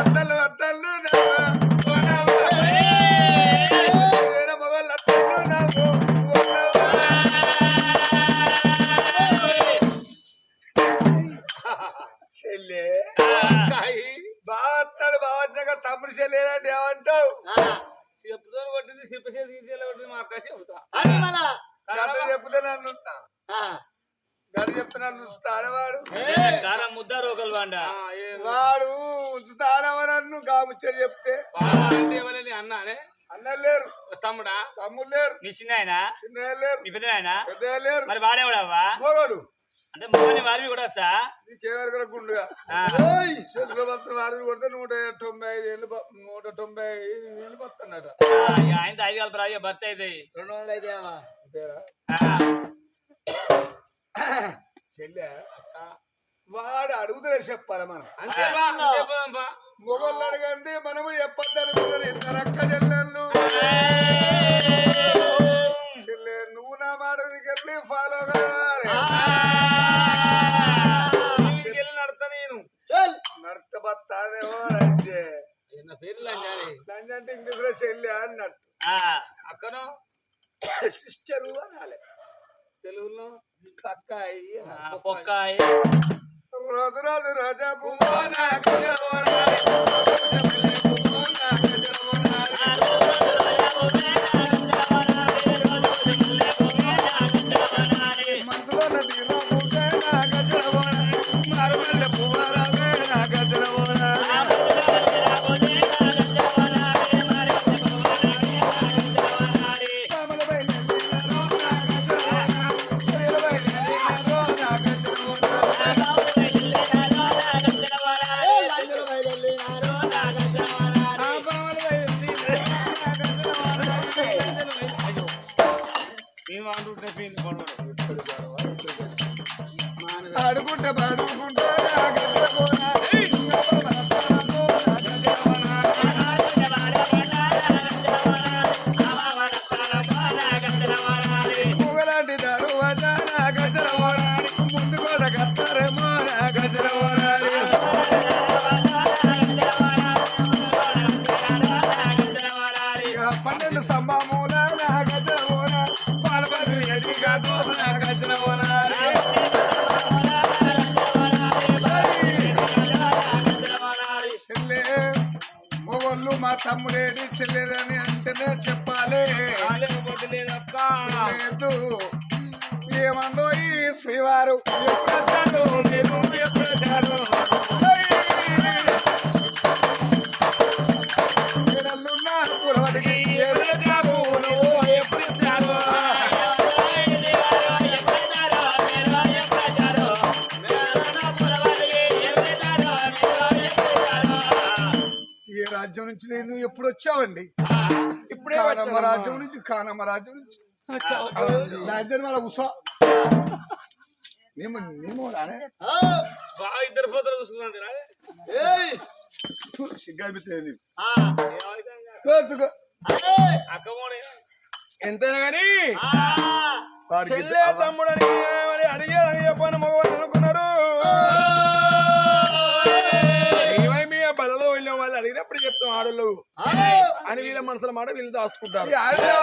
అద్దలు అద్దలు తమ్ముడా? తమ్ముడు లేరు మీ చిన్న ఆయన చిన్న లేరు మీ పెద్ద ఆయన పెద్ద లేరు మరి వాడేవాడవ్వా? మగోడు. అంటే కూడా వచ్చా నీకేవారు కూడా గుండుగా ఆ. చేతిలో భర్తలు వారిని కొడితే నూట తొంభై ఐదు ఏళ్ళు బ- నూట తొంభై ఐదు ఏళ్ళు ఆయనతో ఐదు కలిపి రాజు భర్త అయితే రెండు వందలు అయితే. చెల్లె వాడు అడుగుతలే చెప్పాలి మనం. అంతే మొగోళ్ళు అడగండి మనము చెప్పద్దు అనుకుంటారు. ఇద్దరు అక్క చెల్లెళ్ళు. చెల్లె నువ్వు నా మాట వెళ్ళి ఫాలో కావాలి నడతా నేను. చల్. నడత బతానేమో రంజే. నా పేరు లంజాని లంజ అంటే ఇంగ్లీష్లో చెల్లి అన్నట్టు. అక్కను? సిస్టరు అనాలి. తెలుగులో? కక్కాయి ఆ, పొక్కాయి రోజు రోజు రోజా మనసులో మా తమ్ముడేడి చెల్లెదని అంటేనే చెప్పాలి. లేదు. ఏమందో ఈ శ్రీవారు నేను నుంచి నేను ఎప్పుడు వచ్చావండి? ఇప్పుడే కానమ్మ రాజ్యం నుంచి కానమ్మ రాజ్యం నుంచి. రాజ్యం వాళ్ళ ఉసా. మేము మేము రానే. ఆ, బాగా ఇద్దరు పోతలు ఎంతైనా కానీ తమ్ముడు అని అడిగే చెప్పని మగవాళ్ళు ఆడోళ్ళు ఆ, అని వీళ్ళ మనసుల మాట వీళ్ళు దాచుకుంటారు.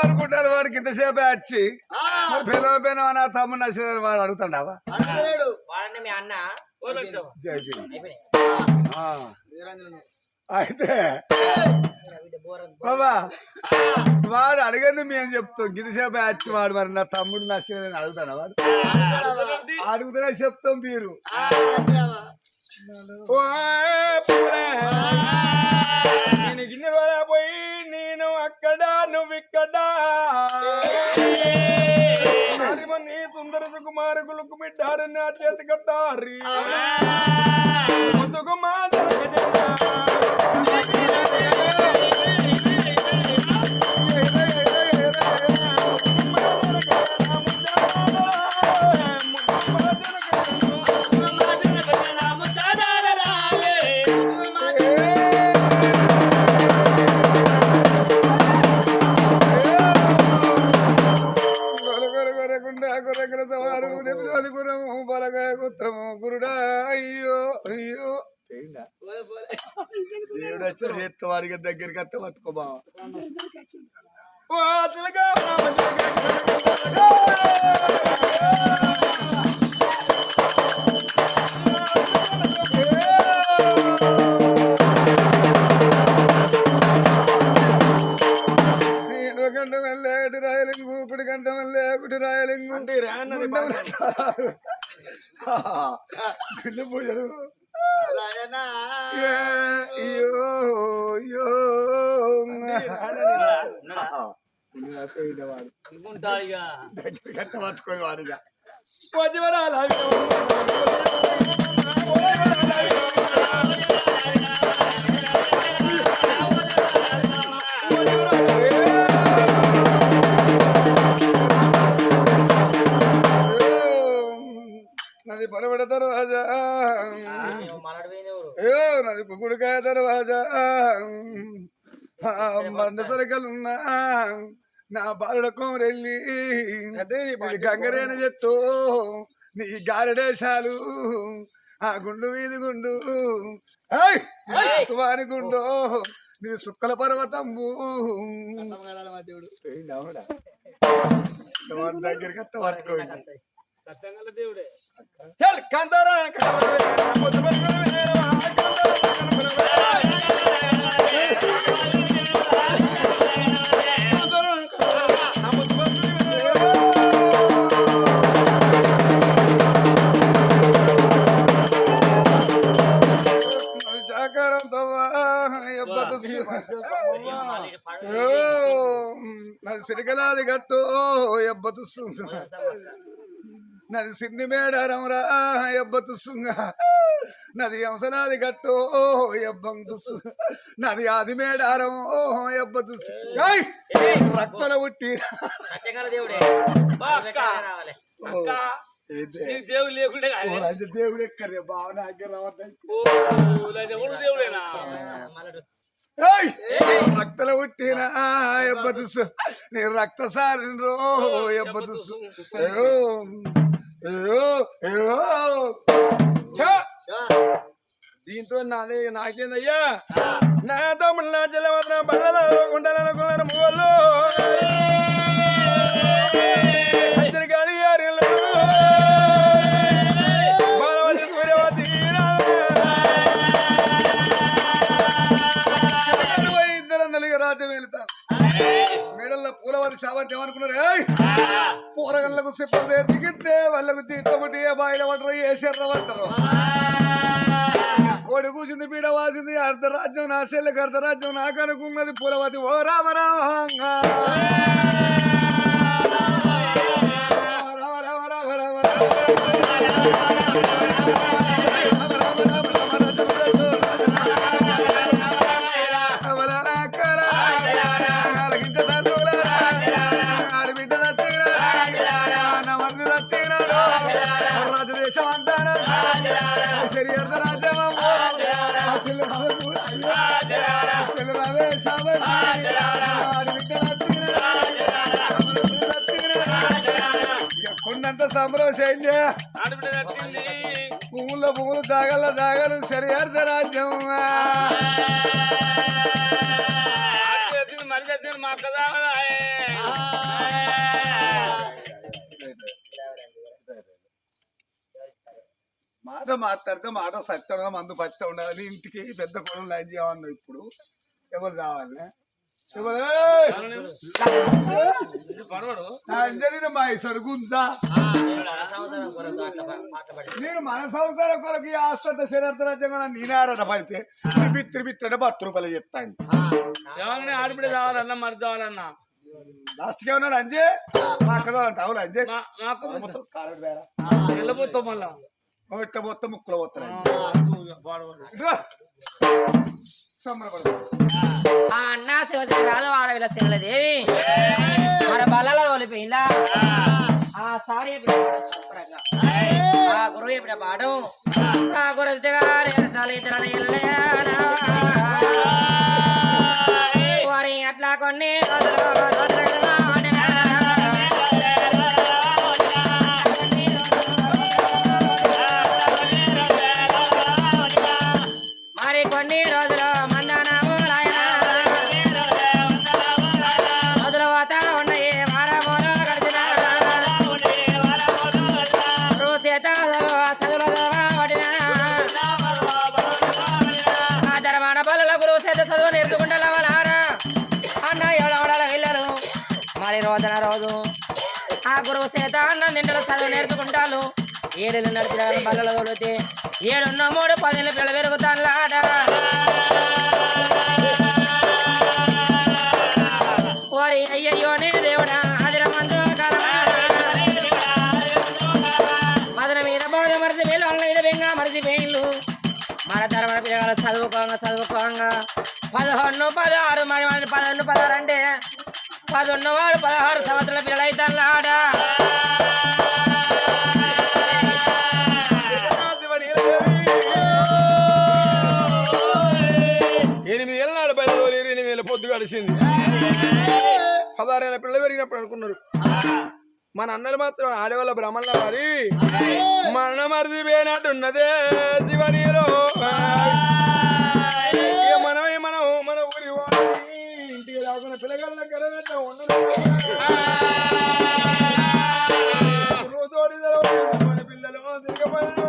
అనుకుంటారు వాడికి ఇంతసేపే వచ్చి ఆ, మరి పిల్లవైపోయినా నా తమ్ముడు నచ్చిన వాడు అడుగుతాడావా? మీ అన్న. అయితే బాబా వాడు అడగండి మేము చెప్తాం గిరిసేపే వచ్చి వాడు మరి నా తమ్ముడు నచ్చిన అడుగుతాడా వాడు అడుగుతూనే చెప్తాం మీరు? ఓ. నేను గిన్నె పోయి నేను అక్కడ నువ్వు ఇక్కడ సుందర సుకుమార గులుకు మిడ్డారు నా చేతి కట్టారి. సుకుమార వాడికి దగ్గరికి వస్తే పట్టుకో బావ. గంట వెళ్ళే రాయలింగు ఇప్పుడు గంట వెళ్ళే ఒకటి రాయలింగు అంటే రాన్నది గుండె పూజలు రాయనా ఏ, అయ్యో నది దర్వాజా. మనడు పోయినెవరు అయ్యో నది కుకుడుకాయ దర్వాజా. మండ సరికలున్నా నా బాలుడ కోరెల్లి ఇది గంగరేన చెట్టు నీ గారడేశాలు ఆ గుండు వీధి గుండు. ఏయ్! తువాని గుండు నీ సుక్కల పర్వతంబు. దేవుడు. దగ్గరికి వస్తే పట్టుకోండి. సత్యంగల దేవుడే చల్ కందరా సిరికలాది గట్టు ఎబ్బతు నాది సిన్ని మేడారం రా ఎబ్బతు నాది అంశనాది గట్టు ఎబ్బంతు నాది ఆది మేడారం ఎబ్బతు రక్తల పుట్టి సత్యంగాల దేవుడే. దేవుడు లేకుండే కాదు. దేవుడు ఎక్కడే? బావ నాకే రావద్దు ఓ నా దేవుడు దేవుడేనా? మలడు ఏయ్! రక్తల పుట్టిన ఎబ్బతుసు నీ రక్త సారినరో ఎబ్బతుసు అయ్యో అయ్యో అయ్యో దీంతో నాదే నాకేందయ్యా? నా తమ్ముడు నా చెల్లెవద్ర బళ్ళలో గుండెలనుకున్నారు మూళ్ళు గాడి పూలవారి ఏమనుకున్నారు ఏయ్ సిబ్బంది దిగితే వాళ్ళకు తీసుకోబట్టి ఏ బాయిల పడరు ఏ శర్ర పడతారు కోడి కూసింది పీడ వాసింది అర్ధరాజ్యం నా చెల్లెకి అర్ధరాజ్యం నాకు అనుకున్నది పూలవతి. ఓ రామరామంగా సంబరం నచ్చింది పువ్వుల పువ్వులు దాగల దాగలు సరియార్థ రాజ్యం. మాట మాట్లాడితే మాట సత్యంగా మందు పచ్చ ఉండాలి. ఇంటికి పెద్ద కొడుకు లైన్ చేయమన్నావు ఇప్పుడు. ఎవరు కావాలి? అంజలిన మా సరుగుందా నేను మన సంవత్సరం కొరకు ఈ ఆస్తంత శరీర రాజ్యంగా నేనే ఆరాట పడితే బిత్తిరి బిత్తిరి బత్తు రూపాయలు చెప్తాను ఎవరిని ఆడబిడ్డ కావాలన్నా మరి కావాలన్నా లాస్ట్కి ఏమన్నాడు అంజే. మా అక్క కావాలంటే అవును అంజే. మా వెళ్ళబోతాం మళ్ళా మొత్తం ముక్కులో పోతారు? ఆ అన్న శివతి రాదు ఆడవిల తినలేదేవి మన బల్లలో తోలిపోయిందా? ఆ సారి ఆ గురువు చెప్పిన పాఠం. ఆ గురువు వారి అట్లా కొన్ని వదన రోజు ఆ గురువు చేత అన్న తింటారు చదువు నేర్చుకుంటాను ఏడులు నడిచిన బల్లలు తోడితే ఏడున్న మూడు పదిహేను పిల్ల పెరుగుతాను ఓరి అయ్యయ్యో నే దేవుడా అదిర మందు మదన మీద బోధ మరిచి వేలు అన్న మీద బెంగ మరిచి వేలు మన తరమణ పిల్లగాలు చదువుకోంగా చదువుకోంగా. పదకొండు పదహారు మరి మన పదకొండు పదహారు అంటే వారు పదహారు సంవత్సరాల పిల్లలు అవుతాను ఆడా ఎనిమిది ఏళ్ళ నాడు బయట ఎనిమిది వేల పొద్దు గడిచింది. పదహారేళ్ళ పిల్లలు పెరిగినప్పుడు అనుకున్నారు. మన అన్నలు మాత్రం ఆడవాళ్ళ బ్రహ్మల మరి మరణ మరిది పోయినట్టున్నదే శివనీరు రాకుండా పిల్లగాళ్ళ కరగట్ట ఉండదు పిల్లలు దిగబడిన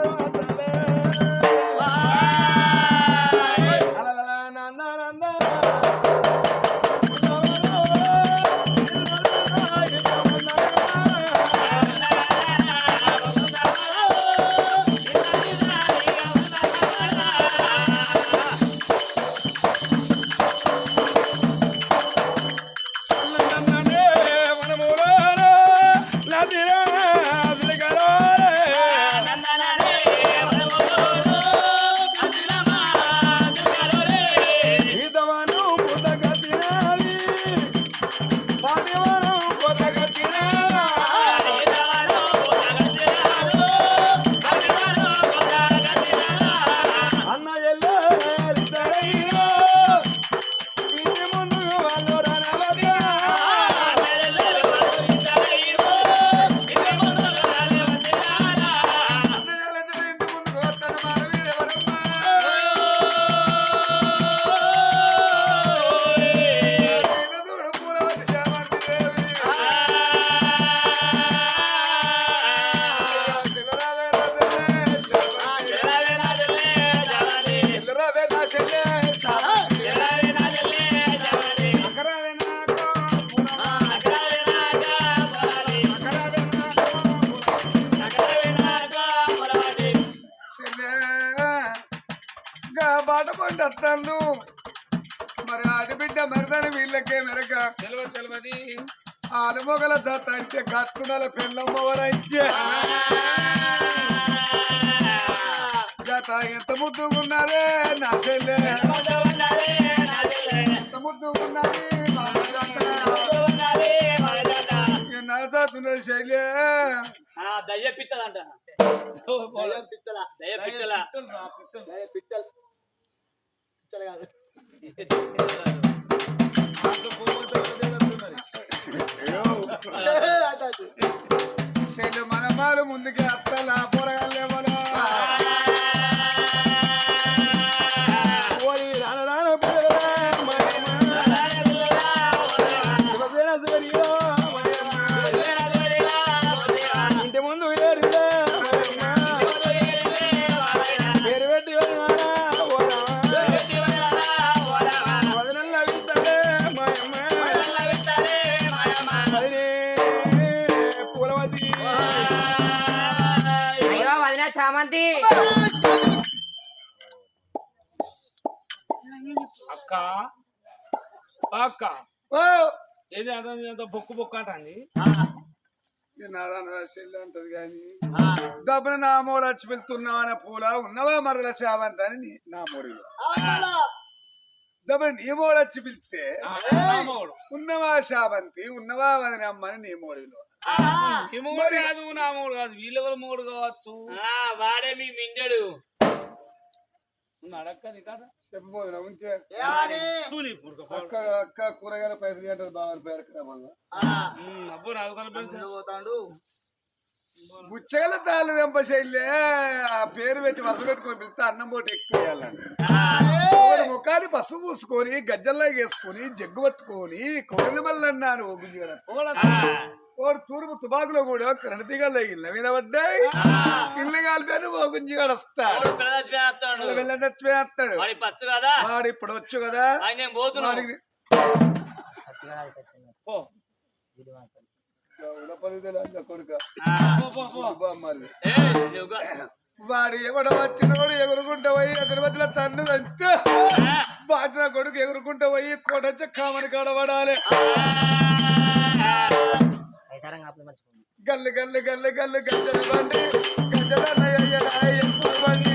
మరి ఆడబిడ్డ మరదని వీళ్ళకే మెరక ఆలుమొగల దత్త అంటే కట్టుడల పెళ్ళమ్మవరంటే జత ఎంత ముద్దుగున్నారే నా చెల్లె. ఎంత ముద్దుగున్నది మా జత. ఇక నా జాతున్న శైలే. దయ్య పిత్తలంట. దయ్యం పిత్తల దయ్య దయ్యం పిత్తల. పిత్తల కాదు. మన శైలి మనమాలు ముందుకి అత్తలా పొరగలేవలో బొక్కు బొక్కు అంటుంది. కానీ. దబ్బున నా మూడు వచ్చి వెళ్తున్నావా అనే పూల ఉన్నవా మరల శావంతి అని నీ- మూడిలో. దబ్బున నీ మూడు వచ్చి పిలిస్తే ఉన్నవా శావంతి ఉన్నవా వదిన అమ్మని నీ మూడిలో. ఈ మూడు కాదు నా మూడు కాదు. వీళ్ళెవరు మూడు కావచ్చు వాడే మీ మిండడు అక్క కూరగాయల పైసలు గంటలు బాగా పేరు మళ్ళా? అబ్బో నాకు పోతాడు. బుచ్చగల తాళ్ళు వెంప శైలే ఆ పేరు పెట్టి వరుస పెట్టుకొని పిలిస్తే అన్నం పోటీ ఎక్కువ ముఖాన్ని పసుపు పూసుకొని గజ్జల్లా వేసుకొని జగ్గు పట్టుకొని కొరలు మల్లన్నాను ఓ బుజ్జిగడ వాడు తూర్పు తుపాకులో కూడా కరెంట్ తీగలు ఇళ్ళ మీద పడ్డాయి. ఇల్లు కాలిపోయాను ఓ గుంజిగాడు వస్తాడు. వెళ్ళంటే వేస్తాడు? వాడి పచ్చు కదా? వాడు ఇప్పుడు వచ్చు కదా? వాడు ఎవడ వచ్చినోడు ఎగురుకుంటా పోయి అతని మధ్యలో తన్ను తెస్తే బాచిన కొడుకు ఎగురుకుంటా పోయి కొడచ్చ కామని మర్చిపోయింది గల్లు గల్లు గల్లు గల్లు గజ్జల బండి గజ్జల ఎక్కువ బండి.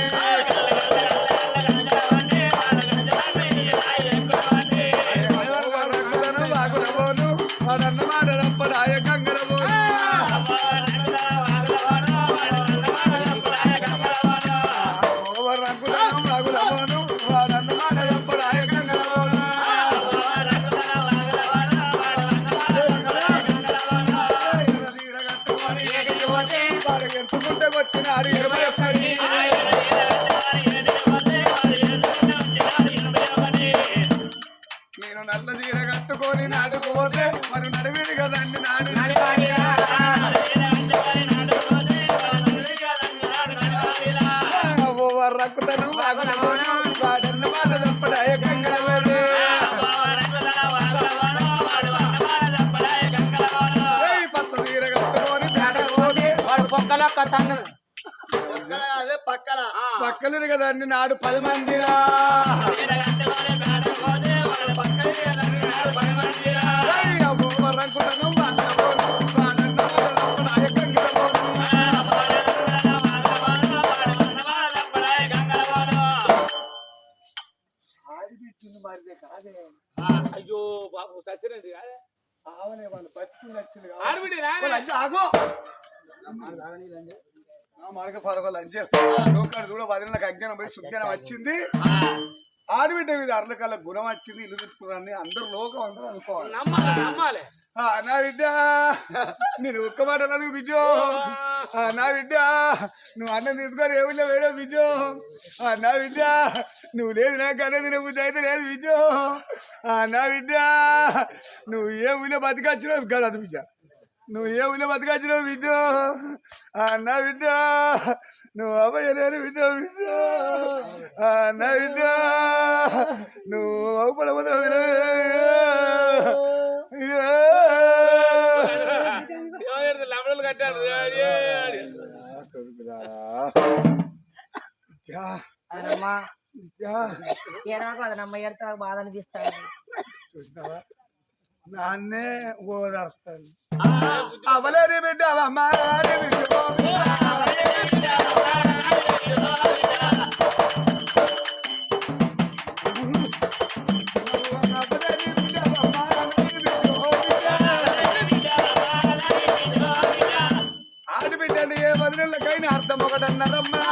సుజ్ఞానం వచ్చింది. ఆడబిడ్డ మీద అర్లకల్ల గుణం వచ్చింది ఇల్లు తిప్పుకున్నాన్ని అందరు లోకం అందరూ అనుకోవాలి. నమ్మాలి నా బిడ్డ నేను ఒక్క మాట అన్నది బిజో ఆ, నా బిడ్డ నువ్వు అన్నం తీసుకొని ఏమిటో వేడో బిజో ఆ, నా బిడ్డ నువ్వు లేదు నాకు అన్నది నువ్వు అయితే లేదు బిజో ఆ, నా బిడ్డ నువ్వు ఏ ఊళ్ళో బతికొచ్చినావు కాదు అది బిడ్డ నువ్వు ఏ ఊళ్ళో బతికొచ్చినావు బిడ్డ ఆ, నా బిడ్డ నువ్వు అవ్వలేని బిడ్డ బిడ్డ ఆ, నా బిడ్డ నువ్వు ఎడతా బాధ అనిపిస్తాను చూసినావా? నాన్నే ఓదార్స్తాను. అవలేని బిడ్డ బిడ్డ. ఆడబిడ్డ ఏ వదిలేకైనా అర్థం ఒకటన్నారమ్మా.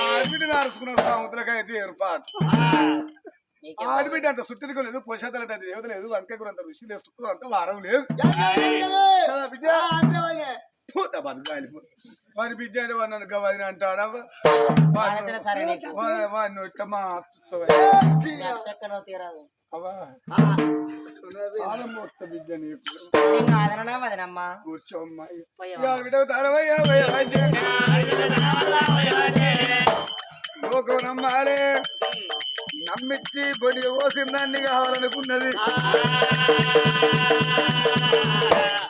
ఆడబిడ్డ నారుసుకున్న సాముద్రకైతే ఏర్పాటు. ఆడబిడ్డ అంత సుట్టిది లేదు పోషాతలు అంత దేవత లేదు వంకాయ కూర అంత రుచి లేదు సుక్కులు అంత వారం లేదు. కదా బిడ్డ? అంటే గవాదిన వాడితే సరే నీకు. వాడిని ఇట్లా మా కూర్చోమ్మా. లోకం నమ్మాలి. నమ్మిచ్చి బొడి పోసిందాన్ని కావాలనుకున్నది.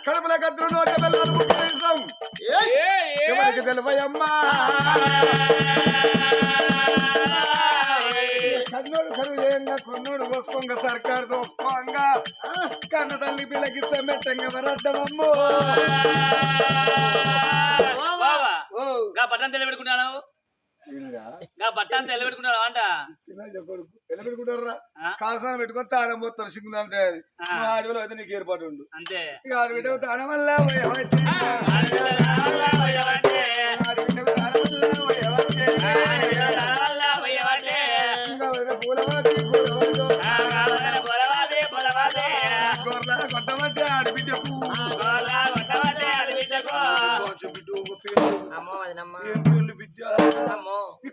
కడుపుల కత్తులు నోట ఏ. ఎవరికి తెలివయమ్మా? కన్నోడు కరువు చేయంగా కొన్నోడు పోసుకోంగ సర్కారు దోసుకోంగా. కన్న తల్లి పిల్లకి మెట్టంగా వరద్దమమ్మో. ఓ. గా బట్టన్ తెల్లబెట్టుకున్నాను గా బట్టన్ తెల్లబెట్టుకున్నాడు అంట ఆ? కాల్సాన పెట్టుకొని తాళం పోతారు ఆ. నువ్వు ఆడవిలో అయితే నీకు ఏర్పాటు ఉండు అంతే ఇక ఆడబిడ్డ తాళం వల్ల. ఆడబిడ్డ తాళం వల్ల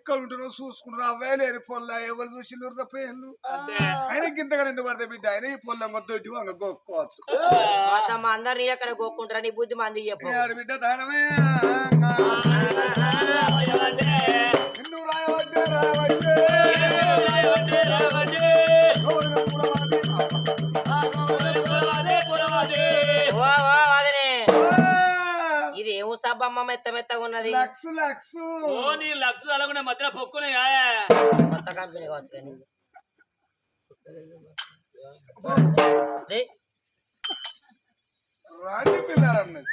ఇక్కడ ఉంటున్నావు చూసుకుంటున్నావు అవే లేని పొల్ల ఎవరు చూసి పేర్లు ఆయన గింతగా ఎందుకు పడతాయి బిడ్డ ఆయన ఈ పొల్ల మొత్తం అంగ గొక్కోవచ్చు అందరు నీ ఎక్కడ కోక్కుంటారా నీ బుద్ధి మంది చెప్పు ఏ ఆడబిడ్డ దానమే రాయవద్దే అబ్బమ్మ మెత్త మెత్తగా ఉన్నది. Lux Lux. ఓ నీ పొక్కునే కొత్త కంపెనీ కావచ్చు కానీ. పిల్లరన్నది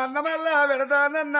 అన్నమల్ల అన్నమల్ల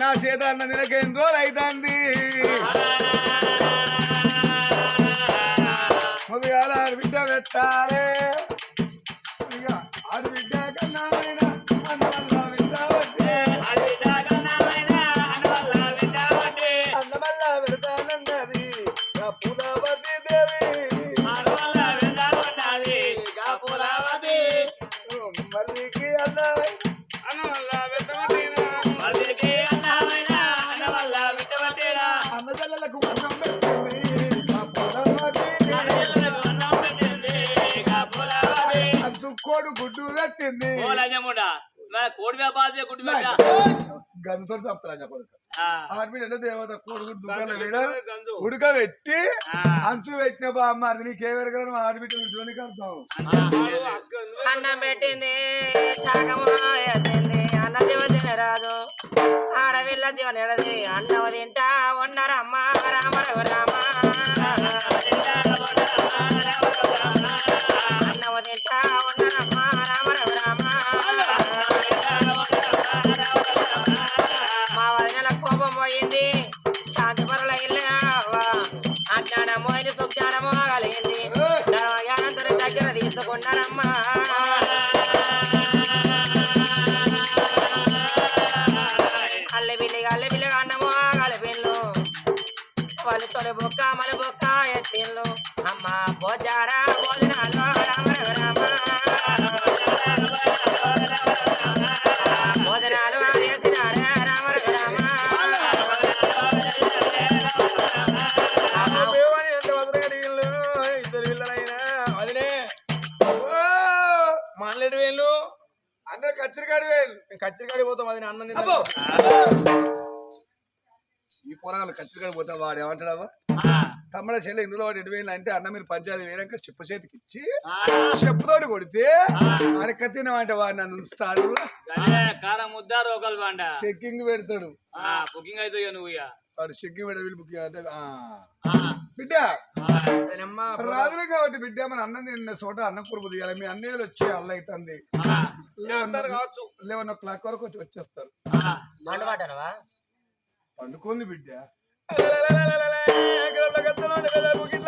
నా చేత అన్న నిలక అవుతుంది మొదగాల ఆడబిడ్డ పెట్టాలి. గుడ్డు పెట్టింది. కోడి వ్యాపారం గుడ్డు పెట్ట? గంతో చెప్తారా చెప్పడు ఆ, ఆర్మీ దేవత కోడి గుడ్డు గంజు. ఉడకబెట్టి. అంచు పెట్టిన బామ్మ అది నీకేవరకరం ఆడబిడ్డ ఇంట్లోనికి అర్థం అన్నం పెట్టింది శాఖము ఎత్తింది అన్నది వదిన రాదు. ఆడవిల్ల దివనెడది అన్నం తింటా ఉన్నరమ్మ రామ రామ. చెల్లె ఇందులో వాడు ఎటు వేలు అంటే అన్న మీరు పంచాయతీ వేయడానికి చెప్పు చేతికి ఇచ్చి చెప్పుతోటి కొడితే ఆడ కత్తినమంటే వాడు నన్ను ఉంచుతాడు. చెక్కింగ్ పెడతాడు. ఆ, బుకింగ్ అయితే నువ్వు వాడు చెక్కింగ్ పెడ వీళ్ళు బుక్ అంటే ఆ. బిడ్డ. రాదులే కాబట్టి బిడ్డ మన అన్నం తిన్న చోట అన్నం కురుపు తీయాలి. మీ అన్నయ్యలు వచ్చి అల్ల అవుతుంది. లెవెన్ ఓ క్లాక్ వరకు వచ్చి వచ్చేస్తారు. పండుకోండి బిడ్డ. ఎనర్జీ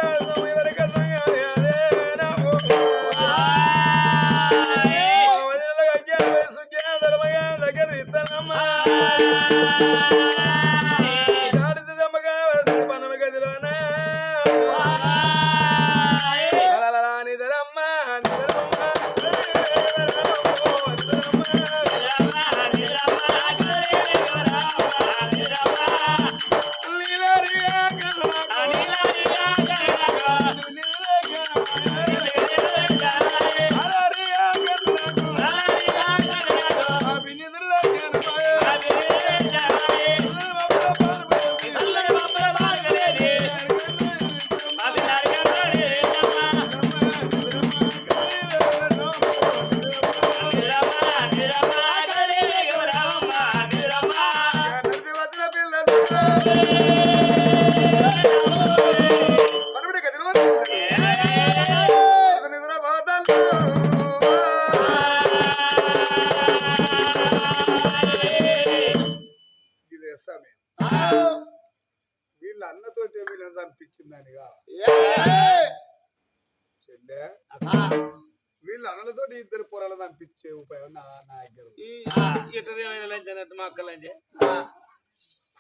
మా లంచ్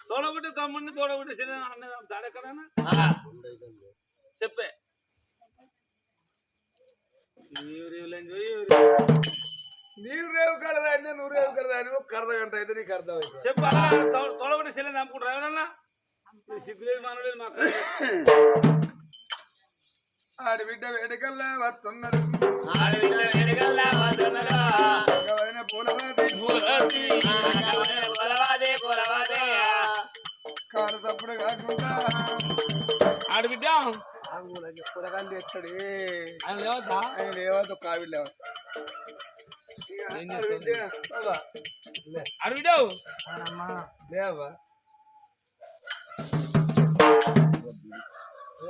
తోడబుట్టి తమ్ముడిని తోడబుట్టి సరే అన్న దాడెక్కడన్నా చెప్పే. నీవు రేవు కలదాన్ని నువ్వు రేవు కలదాన్ని ఒక అర్ధ గంట అయితే నీకు అర్థమైంది చెప్పు తోడబుట్టి సెల్లెని చంపుకుంటారు ఎవరన్నా? సిగ్గులేదు మనలేదు మా అక్క ఆడి బిడ్డ వేడుకల్లా వస్తున్నారు. వదలరా. పులగాలు తెస్తాడు ఆయన లేవద్దా? ఆయన లేవద్దు కావిడి లేవద్దు. ఏం చేస్తావు? లే. ఆడబిడ్డ లేవా?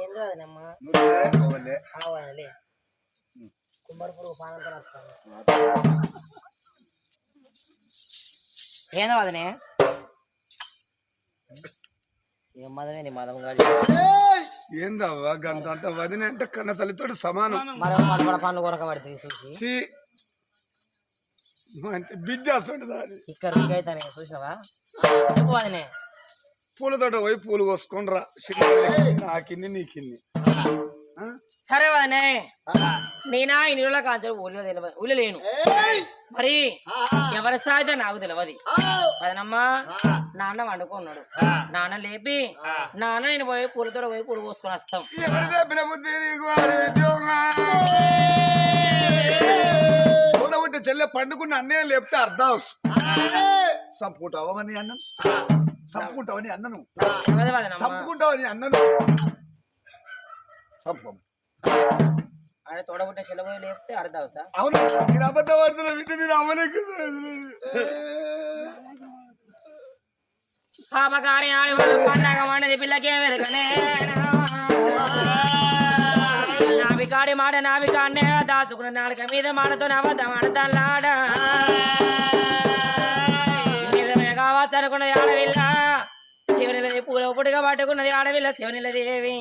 ఏందో అదనమ్మా. ఆవాలే కుమ్మరి పురుగు పానంతో వస్తాను. ఏందో అదనే ఏం మదమేంది మదం కాదు. ఏందవ్వా గంట అంత వదిన అంటే కన్న సమానం. మరో మన చూసి ఛీ. అంటే బిడ్డ వస్తుంది దాని. ఇక్కడ చూసినావా? పూలతోట పోయి పూలు కోసుకొని రా. నాకిన్ని నీకిన్ని. ఆ? సరే వదనే. నేనా ఇన్ని రోజుల కాంచారు ఊళ్ళో తెలియదు ఊళ్ళో లేను. మరి ఎవరి స్థాయితో నాకు తెలియదు అదనమ్మా నాన్న వండుకున్నాడు. నాన్న లేపి నాన్న నేను పోయి పూలతో పోయి పూలు కోసుకొని వస్తాం? చూడబుట్టి చెల్లె పండుకున్న అన్నయ్య లేపితే అర్థం చంపుకుంటావని అన్నం చంపుకుంటావని అన్నను? చంపుకుంటావని అన్నను? ఆడ తోడబుట్టే చెల్లబోయి లేపితే అర్థం సార్? అవును నేను అబద్ధం ఆడుతున్నా వింటే నేను అమ్మలేక పాపకారి ఆడి వాళ్ళు పండగ వండది పిల్లకే వెరకనే. నావికాడి మాట నావికాన్నే దాచుకున్న నాలుక మీద మాటతో నవ్వద్దాం ఆడతాడ నిజమే కావచ్చు అనుకున్నది ఆడవిల్ల శివనిలది పూల పుడిగా పట్టుకున్నది ఆడవిల్ల శివనిలదేవి.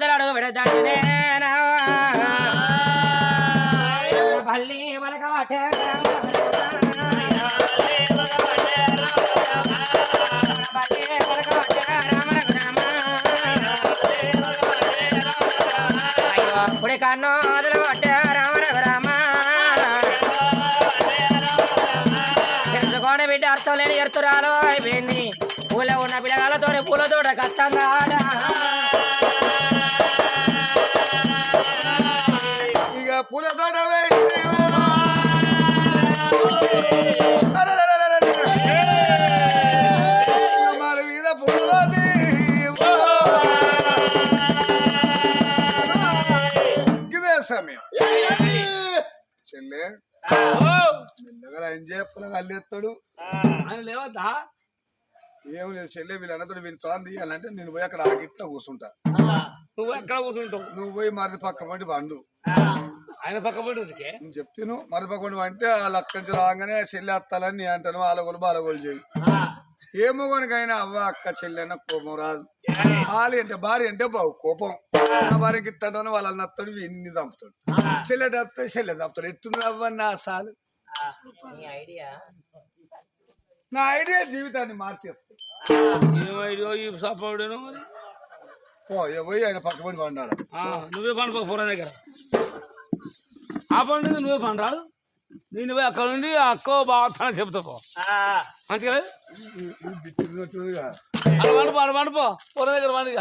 కలమవతలు అడుగు పల్లి మనక కన్ను పట్టే రామ రఘు తెలుసుకోని బిడ్డ అర్థం లేని ఎరుతురాలో అయిపోయింది పూల ఉన్న పిల్లగాలతో పూలతోట కష్టంగా చెల్లె. మెల్లగా చేయాలి అల్లెత్తాడు ఆయన లేవద్దా? ఏం లేదు చెల్లె వీళ్ళు అన్నతోడు వీళ్ళు తాను తీయాలంటే నేను పోయి అక్కడ ఆగిట్లా కూర్చుంటా. నువ్వు ఎక్కడ కూర్చుంటావు? నువ్వు పోయి మరిది పక్క పండి. వండు ఆయన పక్క పడి నేను చెప్తాను మరిది పక్క పండి అంటే వాళ్ళు అక్కడి నుంచి రాగానే చెల్లె అత్తాలని నేను అంటాను ఆలగోలు బాలగోలు చేయి ఏమో కనుకైనా అవ్వ అక్క చెల్లె అన్న కోపం రాదు. భార్య అంటే భార్య అంటే బావు కోపం. నా భార్యకి ఇట్టాను వాళ్ళ నత్తడు ఇన్ని చంపుతాడు. చెల్లె తప్పితే చెల్లె చంపుతాడు. ఎత్తుంది అవ్వ నా సాలు? నీ ఐడియా? నా ఐడియా జీవితాన్ని మార్చేస్తాడు పోయి ఆయన పక్క పండి వండాడు ఆ, నువ్వే పండుకో ఫోన్ దగ్గర. ఆ పండుగ నువ్వే పండు రాదు నేను పోయి అక్కడ నుండి అక్కో బాగా చెప్తా పో. మంచిగా? లేదు? అలా పండుపో అలా పండుపో పొర దగ్గర పండుగ.